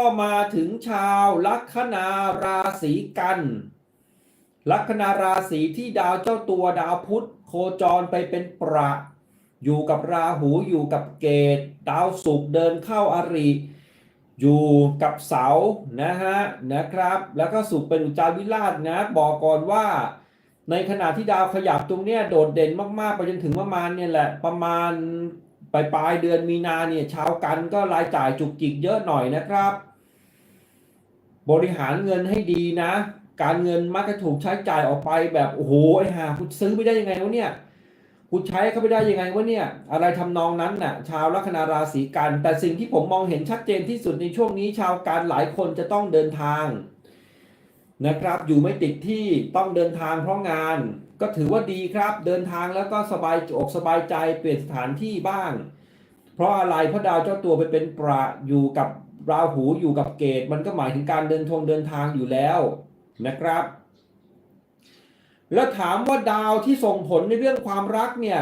ก็มาถึงชาวลัคนาราศีกัน ลัคนาราศีที่ดาวเจ้าตัวดาวพุธโคจรไปเป็นประ อยู่กับราหูอยู่กับเกตดาวศุกร์เดินเข้าอาริอยู่กับเสานะฮะนะครับ แล้วก็ศุกเป็นอุจาวิราชนะบอกก่อนว่า ในขณะที่ดาวขยับตรงเนี้ยโดดเด่นมากๆไปจนถึงประมาณเนี่ยแหละประมาณ ปลายปลายเดือนมีนาเนี่ยชาวกันก็รายจ่ายจุกจิกเยอะหน่อยนะครับ บริหารเงินให้ดีนะ การเงินมักจะถูกใช้จ่ายออกไปแบบโอ้โหไอ้ห่าคุณซื้อไปได้ยังไงวะเนี่ยคุณใช้เขาไปได้ยังไงวะเนี่ย อะไรทำนองนั้นน่ะ ชาวลัคนาราศีกัน แต่สิ่งที่ผมมองเห็นชัดเจนที่สุดในช่วงนี้ ชาวการหลายคนจะต้องเดินทางนะครับ อยู่ไม่ติดที่ต้องเดินทางเพราะงาน ก็ถือว่าดีครับ เดินทางแล้วก็สบายอกสบายใจเปลี่ยนสถานที่บ้าง เพราะอะไรเพราะดาวเจ้าตัวไปเป็นประอยู่กับราหูอยู่กับเกตมันก็หมายถึงการเดินทงเดินทางอยู่แล้วนะครับ แล้วถามว่าดาวที่ส่งผลในเรื่องความรักเนี่ย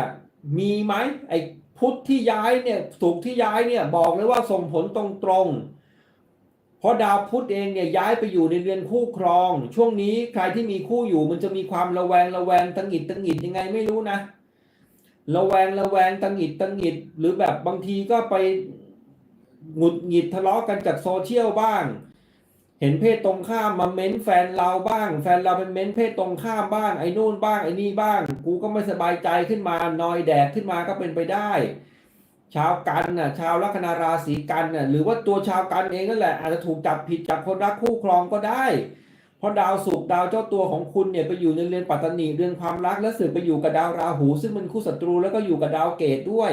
มีไหมไอ้พุทธที่ย้ายเนี่ยสุกร์ที่ย้ายเนี่ยบอกเลยว่าส่งผลตรงๆเพ ราะดาวพุธเองเนี่ยย้ายไปอยู่ในเรือนคู่ครอง ช่วงนี้ใครที่มีคู่อยู่มันจะมีความระแวงระแวงตังหิดตังหิดยังไงไม่รู้นะระแวงระแวงตังหิดตังหิดหรือแบบบางทีก็ไปหงุดหงิดทะเลาะกันจากโซเชียลบ้าง เห็นเพศตรงข้ามมาเม้นแฟนเราบ้าง แฟนเราเป็นเม้นเพศตรงข้ามบ้างไอ้นู่นบ้างไอ้นี่บ้าง กูก็ไม่สบายใจขึ้นมานอยแดกขึ้นมาก็เป็นไปได้ ชาวกันน่ะชาวลัคนาราศีกันน่ะหรือว่าตัวชาวกันเองนั่นแหละอาจจะถูกจับผิดจากคนรักคู่ครองก็ได้ เพราะดาวศุกร์ดาวเจ้าตัวของคุณเนี่ยไปอยู่ในเรือนปัตตานีเรือนความรักและสืบไปอยู่กับดาวราหู ซึ่งเป็นคู่ศัตรูแล้วก็อยู่กับดาวเกตด้วย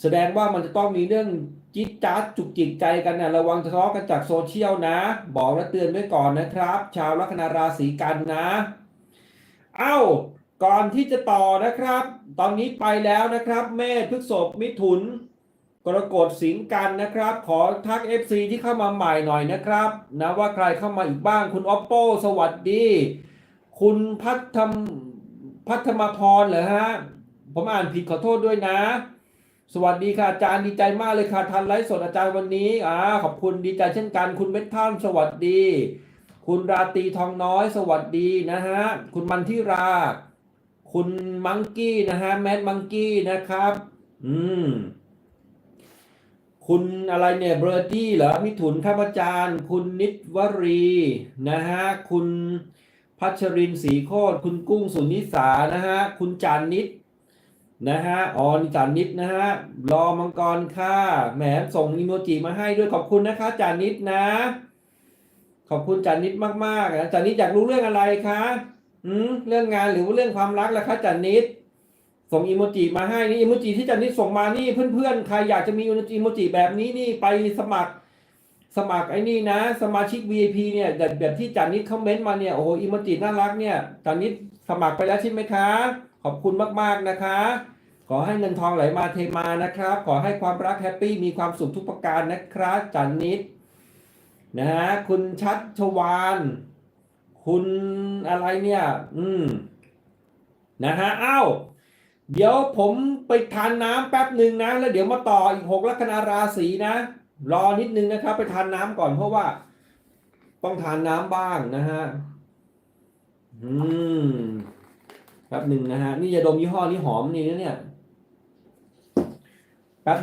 แสดงว่ามันจะต้องมีเรื่องจิ๊ดจ๊าดจุกจิกใจกันนะระวังทะเลาะกันจากโซเชียลนะ บอกและเตือนไว้ก่อนนะครับ ชาวลัคนาราศีกันนะ เอ้า ก่อนที่จะต่อนะครับ ตอนนี้ไปแล้วนะครับเมษพฤกษภมิถุน กรกฎสิงกันนะครับ ขอทัก FC ที่เข้ามาใหม่หน่อยนะครับ นะว่าใครเข้ามาอีกบ้างคุณ oppo สวัสดี คุณพัฒมพัฒมาพรเหรอฮะ ผมอ่านผิดขอโทษด้วยนะ สวัสดีค่ะอาจารย์ดีใจมากเลยค่ะทันไลฟ์สดอาจารย์วันนี้อ่าขอบคุณดีใจเช่นกัน คุณเมทท่านสวัสดี คุณราตีทองน้อยสวัสดีนะฮะ คุณมันทิรา คุณมังกี้นะฮะแมดมังกี้นะครับ อืม คุณอะไรเนี่ยเบอร์ดี้เหรอมิถุนข้าพเจารย์ คุณนิตวรีนะฮะคุณพัชรินทร์ศรีโคตรคุณกุ้งสุนิสานะฮะคุณจานนิดนะฮะอ๋อนจานนิดนะฮะรอมังกรค่ะแหมส่งอีโมจิมาให้ด้วยขอบคุณนะคะจานนิดนะ ขอบคุณจานนิดมากๆนะจานนิดอยากรู้เรื่องอะไรคะ อืมเรื่องงานหรือเรื่องความรักล่ะคะจานนิดส่งอีโมจิมาให้นี่อีโมจิที่จันนิดส่งมานี่เพื่อนๆใครอยากจะมีอีโมจิแบบนี้นี่ไปสมัครสมัครไอ้นี่นะ สมาชิก VIP เนี่ยแบบแบบที่จันนิดคอมเมนต์มาเนี่ยโอ้โหอีโมจิน่ารักเนี่ยจันนิดสมัครไปแล้วใช่ไหมคะ ขอบคุณมากๆนะคะ ขอให้เงินทองไหลมาเทมานะครับ ขอให้ความรักแฮปปี้มีความสุขทุกประการนะครับจันนิดนะฮะคุณชัดชวาน คุณอะไรเนี่ย อืม นะฮะอ้าวเดี๋ยวผมไปทานน้ำแป๊บหนึ่งนะ แล้วเดี๋ยวมาต่ออีกหกลัคนาราศีนะ รอนิดนึงนะครับ ไปทานน้ำก่อนเพราะว่า ต้องทานน้ำบ้างนะฮะ อืมแป๊บหนึ่งนะฮะ นี่จะดมยี่ห้อนี้หอมนี่นะเนี่ย